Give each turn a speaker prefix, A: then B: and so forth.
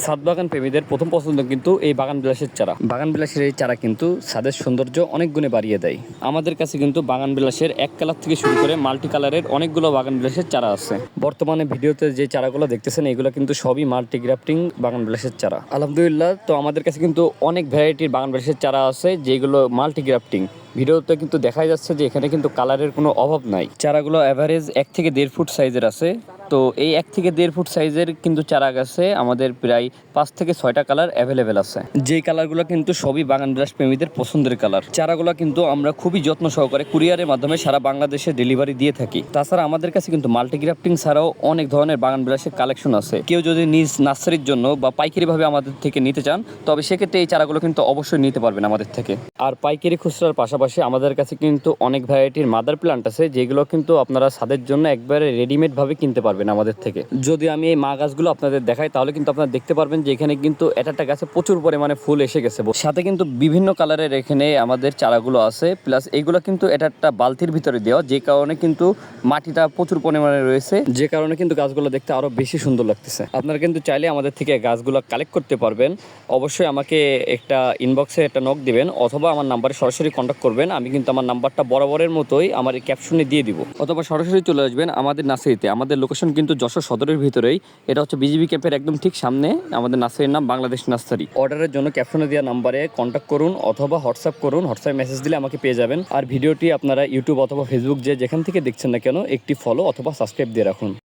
A: ছাদ বাগান প্রেমীদের প্রথম পছন্দ কিন্তু এই বাগান বিলাসের চারা। বাগান বিলাসের এই চারা কিন্তু ছাদের সৌন্দর্য অনেক গুণে বাড়িয়ে দেয়। আমাদের কাছে কিন্তু বাগান বিলাসের এক কালার থেকে শুরু করে মাল্টি কালারের অনেকগুলো বাগান বিলাসের চারা আছে। বর্তমানে ভিডিওতে যে চারাগুলো দেখতেছেন এগুলো কিন্তু সবই মাল্টি গ্রাফটিং বাগান বিলাসের চারা। আলহামদুলিল্লাহ তো আমাদের কাছে কিন্তু অনেক ভ্যারাইটির বাগান বিলাসের চারা আছে যেগুলো মাল্টি গ্রাফটিং। ভিডিওতে কিন্তু দেখা যাচ্ছে যে এখানে কিন্তু কালারের কোনো অভাব নাই। চারাগুলো অ্যাভারেজ এক থেকে দেড় ফুট সাইজের আছে। তো এই এক থেকে দেড় ফুট সাইজের কিন্তু চারা গাছে আমাদের প্রায় পাঁচ থেকে ছয়টা কালার অ্যাভেলেবেল আছে। যেই কালারগুলো কিন্তু সবই বাগান বিলাস প্রেমীদের পছন্দের কালার চারাগুলো কিন্তু আমরা খুবই যত্ন সহকারে কুরিয়ারের মাধ্যমে সারা বাংলাদেশে ডেলিভারি দিয়ে থাকি। তাছাড়া আমাদের কাছে কিন্তু মাল্টিগ্রাফটিং ছাড়াও অনেক ধরনের বাগান বিলাসের কালেকশন আছে। কেউ যদি নিজ নার্সারির জন্য বা পাইকারিভাবে আমাদের থেকে নিতে চান, তবে সেক্ষেত্রে এই চারাগুলো কিন্তু অবশ্যই নিতে পারবেন আমাদের থেকে। আর পাইকারি খুচরার পাশাপাশি আমাদের কাছে কিন্তু অনেক ভ্যারাইটির মাদার প্লান্ট আছে, যেগুলো কিন্তু আপনারা ছাদের জন্য একবারে রেডিমেড ভাবে কিনতে পারবেন। আমাদের থেকে। যদি আমি এই মা গাছগুলো আপনাদের দেখাই, তাহলে কিন্তু আপনারা দেখতে পারবেন যে এখানে কিন্তু এটা একটা গাছে প্রচুর পরিমাণে ফুল এসে গেছে। সাথে কিন্তু বিভিন্ন কালারের এখানে আমাদের চারাগুলো আছে, প্লাস এইগুলো কিন্তু এটা একটা বালতির ভিতরে দেওয়া, যে কারণে কিন্তু মাটিটা প্রচুর পরিমাণে রয়েছে। যে কারণে কিন্তু গাছগুলো দেখতে আরও বেশি সুন্দর লাগতেছে। আপনারা কিন্তু চাইলে আমাদের থেকে গাছগুলো কালেক্ট করতে পারবেন। অবশ্যই আমাকে একটা ইনবক্সে একটা নক দিবেন, অথবা আমার নাম্বারে সরাসরি কন্ট্যাক্ট করবেন। আমি কিন্তু আমার নাম্বারটা বরাবরের মতোই আমার ক্যাপশনে দিয়ে দিব। অথবা সরাসরি চলে আসবেন আমাদের নার্সারিতে, আমাদের লোকেশন কিন্তু যশোর সদরের ভিতরেই। এটা হচ্ছে বিজিবি ক্যাম্পের একদম ঠিক সামনে। আমাদের নার্সারির নাম বাংলাদেশ নার্সারি। অর্ডারের জন্য ক্যাপশনে দেওয়া নাম্বারে কন্ট্যাক্ট করুন অথবা হোয়াটসঅ্যাপ করুন। হোয়াটসঅ্যাপ মেসেজ দিলে আমাকে পেয়ে যাবেন। আর ভিডিওটি আপনারা ইউটিউব অথবা ফেসবুক যে যেখান থেকে দেখছেন না কেন, একটি ফলো অথবা সাবস্ক্রাইব দিয়ে রাখুন।